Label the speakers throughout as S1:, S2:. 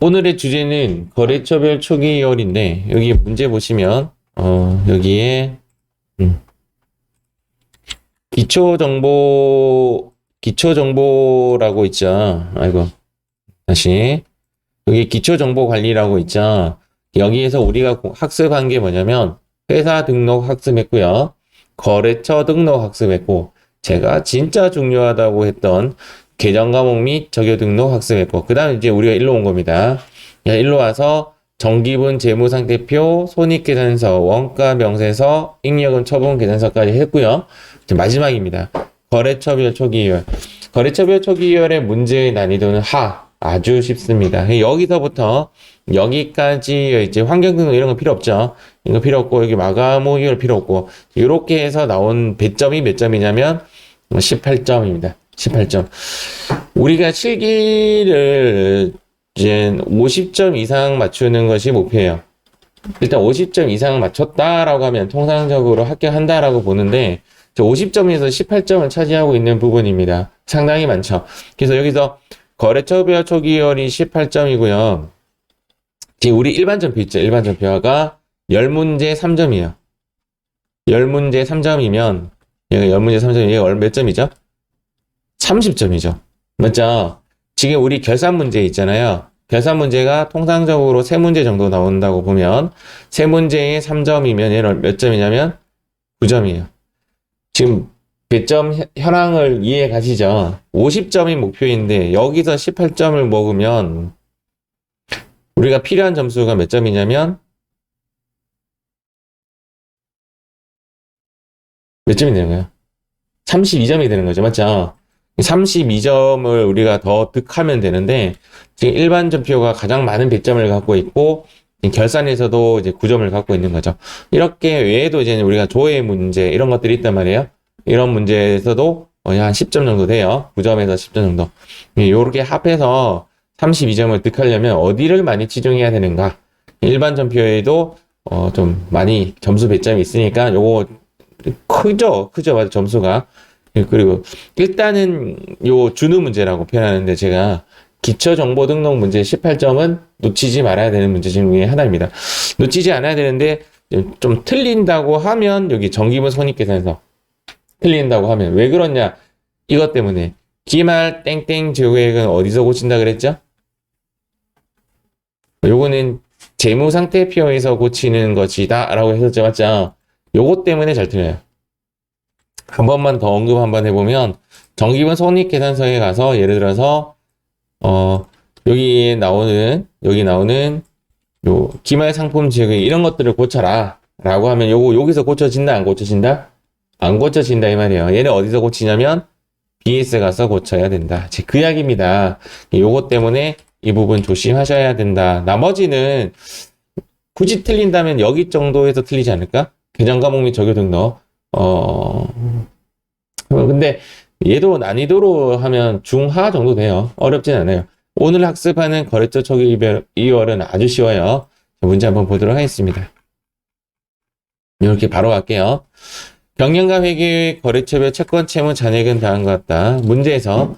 S1: 오늘의 주제는 거래처별 초기 2월인데 여기 문제 보시면 어, 여기에 음, 기초 정보 기초 정보라고 있죠. 아이고 다시 여기 기초 정보 관리라고 있죠. 여기에서 우리가 고- 학습한 게 뭐냐면 회사 등록 학습했고요. 거래처 등록 학습했고 제가 진짜 중요하다고 했던 계정 과목 및 적요 등록 학습했고 그 다음 이제 우리가 일로 온 겁니다. 야, 일로 와서 정기분 재무상태표, 손익계산서, 원가 명세서, 잉여금 처분 계산서까지 했고요. 이제 마지막입니다. 거래처별 초기이월. 거래처별 초기이월의 문제의 난이도는 하. 아주 쉽습니다. 여기서부터 여기까지 이제 환경 등록 이런 거 필요 없죠. 이거 필요 없고 여기 마감호 이걸 필요 없고 이렇게 해서 나온 배점이 몇 점이냐면 18점입니다. 18점. 우리가 실기를 이제 50점 이상 맞추는 것이 목표예요. 일단 50점 이상 맞췄다라고 하면 통상적으로 합격한다라고 보는데 저 50점에서 18점을 차지하고 있는 부분입니다. 상당히 많죠. 그래서 여기서 거래처별 초기열이 18점이고요. 지금 우리 일반전표 있죠? 일반전표가 10문제 3점이에요. 10문제 3점이면 얘가 10문제 3점이면 얘가 얼- 몇 점이죠? 30점이죠. 맞죠? 지금 우리 결산 문제 있잖아요. 결산 문제가 통상적으로 세 문제 정도 나온다고 보면 세 문제에 3점이면 얘는 몇 점이냐면 9점이에요. 지금 배점 현- 현황을 이해 가시죠? 50점이 목표인데 여기서 18점을 먹으면 우리가 필요한 점수가 몇 점이냐면 몇 점이 되는 거예요? 32점이 되는 거죠. 맞죠? 32점을 우리가 더 득하면 되는데 지금 일반 점표가 가장 많은 배점을 갖고 있고 결산에서도 이제 9점을 갖고 있는 거죠. 이렇게 외에도 이제 우리가 조회 문제 이런 것들이 있단 말이에요. 이런 문제에서도 한 10점 정도 돼요. 9점에서 10점 정도. 이렇게 합해서 32점을 득하려면 어디를 많이 치중해야 되는가? 일반 점표에도 어, 좀 많이 점수 배점이 있으니까 요거 크죠? 크죠? 맞아, 점수가. 예, 그리고 일단은 요 준우 문제라고 표현하는데 제가 기초 정보 등록 문제 18점은 놓치지 말아야 되는 문제 중에 하나입니다. 놓치지 않아야 되는데 좀 틀린다고 하면 여기 정기분 손익계산서 틀린다고 하면 왜 그러냐? 이것 때문에 기말 땡땡 제고액은 어디서 고친다 그랬죠? 요거는 재무 상태 표에서 고치는 것이다 라고 했었죠 맞죠? 요것 때문에 잘 틀려요. 한 번만 더 언급 한번 해보면 정기분 손익계산서에 가서 예를 들어서 어 여기에 나오는 여기 나오는 요 기말 상품 지역의 이런 것들을 고쳐라. 라고 하면 요거 여기서 고쳐진다? 안 고쳐진다? 안 고쳐진다 이 말이에요. 얘는 어디서 고치냐면 BS 가서 고쳐야 된다. 제그 이야기입니다. 요거 때문에 이 부분 조심하셔야 된다. 나머지는 굳이 틀린다면 여기 정도에서 틀리지 않을까? 계정 과목 및 적요 등록 어 근데 얘도 난이도로 하면 중하 정도 돼요. 어렵진 않아요. 오늘 학습하는 거래처 초기 이별 2월은 아주 쉬워요. 자, 문제 한번 보도록 하겠습니다. 이렇게 바로 갈게요. 경영과 회계 거래처별 채권 채무 잔액은 다음과 같다. 문제에서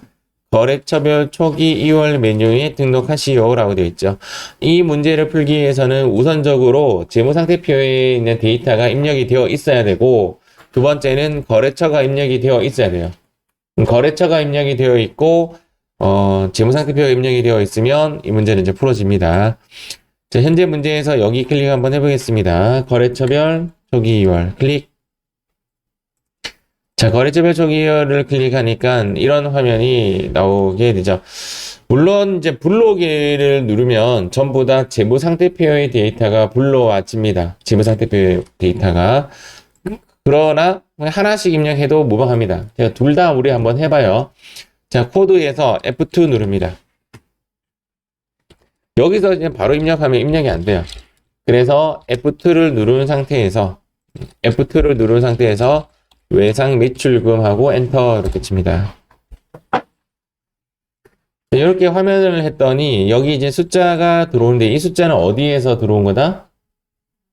S1: 거래처별 초기 2월 메뉴에 등록하시오 라고 되어 있죠. 이 문제를 풀기 위해서는 우선적으로 재무상태표에 있는 데이터가 입력이 되어 있어야 되고 두 번째는 거래처가 입력이 되어 있어야 돼요. 음, 거래처가 입력이 되어 있고 어, 재무상태표가 입력이 되어 있으면 이 문제는 이제 풀어집니다. 자, 현재 문제에서 여기 클릭 한번 해보겠습니다. 거래처별 초기 2월 클릭. 자, 거래처별 초기 2월을 클릭하니까 이런 화면이 나오게 되죠. 물론 이제 불러오기를 누르면 전부 다 재무상태표의 데이터가 불러와집니다. 재무상태표의 데이터가. 그러나 하나씩 입력해도 무방합니다. 제가 둘 다 우리 한번 해봐요. 자, 코드에서 F2 누릅니다. 여기서 이제 바로 입력하면 입력이 안 돼요. 그래서 F2를 누른 상태에서 F2를 누른 상태에서 외상 매출금하고 엔터 이렇게 칩니다. 이렇게 화면을 했더니 여기 이제 숫자가 들어오는데 이 숫자는 어디에서 들어온 거다?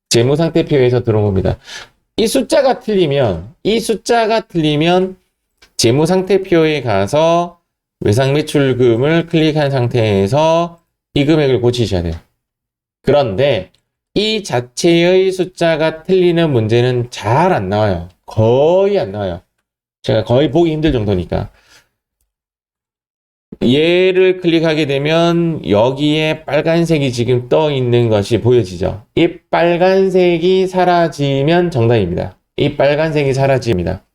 S1: 재무상태표에서 들어온 겁니다. 이 숫자가 틀리면 이 숫자가 틀리면 재무상태표에 가서 외상매출금을 클릭한 상태에서 이 금액을 고치셔야 돼요. 그런데 이 자체의 숫자가 틀리는 문제는 잘 안 나와요. 거의 안 나와요. 제가 거의 보기 힘들 정도니까. 얘를 클릭하게 되면 여기에 빨간색이 지금 떠 있는 것이 보여지죠. 이 빨간색이 사라지면 정답입니다. 이 빨간색이 사라집니다.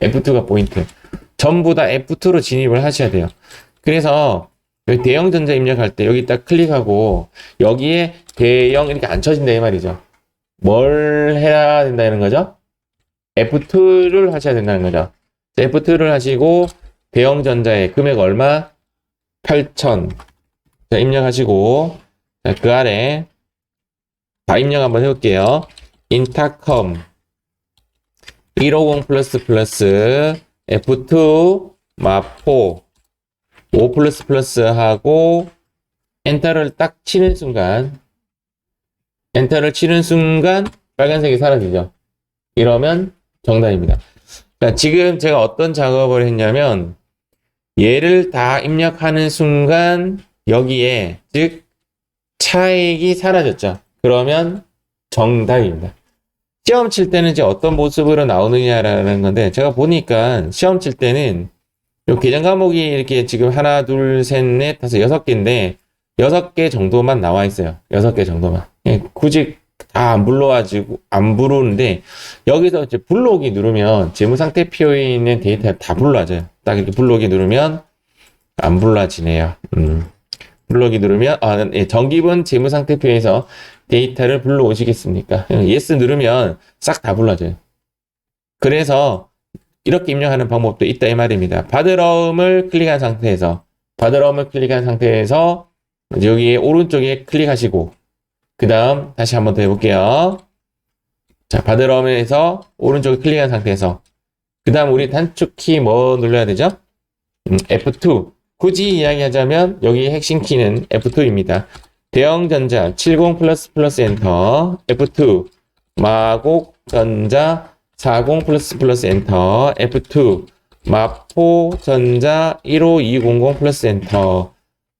S1: F2가 포인트. 전부 다 F2로 진입을 하셔야 돼요. 그래서 대형 전자 입력할 때 여기 딱 클릭하고 여기에 대형 이렇게 안 쳐진다 이 말이죠. 뭘 해야 된다는 거죠? F2를 하셔야 된다는 거죠. F2를 하시고 대형 전자의 금액 얼마? 8,000. 자, 입력하시고 자, 그 아래 다 입력 한번 해볼게요. 인타컴 150 플러스 플러스 F2 마포 5 플러스 플러스 하고 엔터를 딱 치는 순간 엔터를 치는 순간 빨간색이 사라지죠. 이러면 정답입니다. 자, 지금 제가 어떤 작업을 했냐면 얘를 다 입력하는 순간 여기에 즉 차액이 사라졌죠. 그러면 정답입니다. 시험 칠 때는 이제 어떤 모습으로 나오느냐라는 건데 제가 보니까 시험 칠 때는 요 계정 과목이 이렇게 지금 하나, 둘, 셋, 넷, 다섯, 여섯 개인데 여섯 개 정도만 나와 있어요. 여섯 개 정도만. 예, 굳이 다안 불러가지고 안 부르는데 여기서 이제 불러오기 누르면 재무 상태 표에 있는 데이터 다 불러져요. 딱 이렇게 불러오기 누르면 안 불러지네요. 음. 불러오기 누르면 아, 예, 정기분 재무 상태 표에서 데이터를 불러 오시겠습니까? 예스 누르면 싹 다 불러져요. 그래서 이렇게 입력하는 방법도 있다 이 말입니다. 바드럼을 클릭한 상태에서 바드럼을 클릭한 상태에서 여기에 오른쪽에 클릭하시고 그 다음 다시 한번 더 해볼게요. 자 바드럼에서 오른쪽에 클릭한 상태에서 그 다음 우리 단축키 뭐 눌러야 되죠? 음, F2 굳이 이야기하자면 여기 핵심 키는 F2입니다. 대형전자 70 플러스 플러스 엔터 F2 마곡전자 40 플러스 플러스 엔터 F2 마포전자 15200 플러스 엔터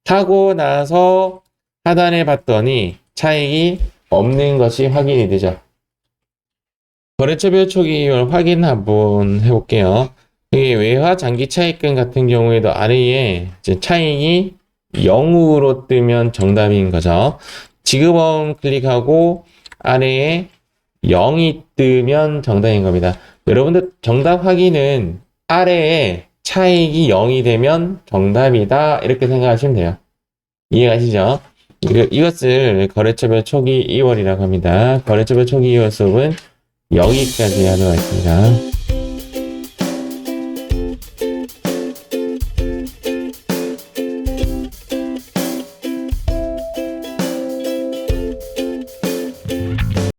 S1: 하고 나서 하단에 봤더니 차익이 없는 것이 확인이 되죠. 거래처별 초기율 확인 한번 해볼게요. 이 외화 장기 차익금 같은 경우에도 아래에 차익이 0으로 뜨면 정답인 거죠. 지급원 클릭하고 아래에 0이 뜨면 정답인 겁니다. 여러분들 정답 확인은 아래에 차익이 0이 되면 정답이다. 이렇게 생각하시면 돼요. 이해가시죠? 이것을 거래처별 초기 2월이라고 합니다. 거래처별 초기 2월 수업은 여기까지 하도록 하겠습니다.